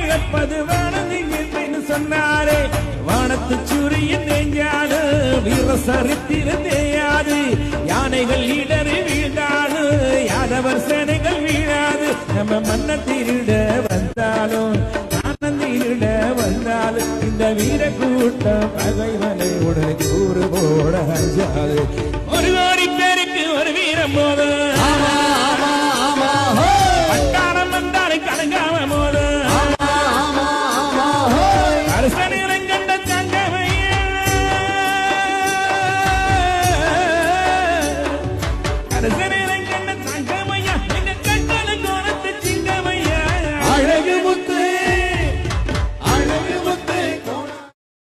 இழப்பது வானது என்னன்னு சொன்னாரே. வானத்து சூரியன் நெஞ்சாடு வீர சரித்திரம் தேயாது. யானைகள் இடறி வீழ்ந்தாடு யாதவர் சேனைகள் வீழாது. நம்ம மன்ன வந்தாலும் ஆனந்திருட வந்தாலும் இந்த வீர கூட்டம் பகைவனை உடனே கூறு போட ஒரு கோடி பேருக்கு ஒரு வீரம் போதும். How does any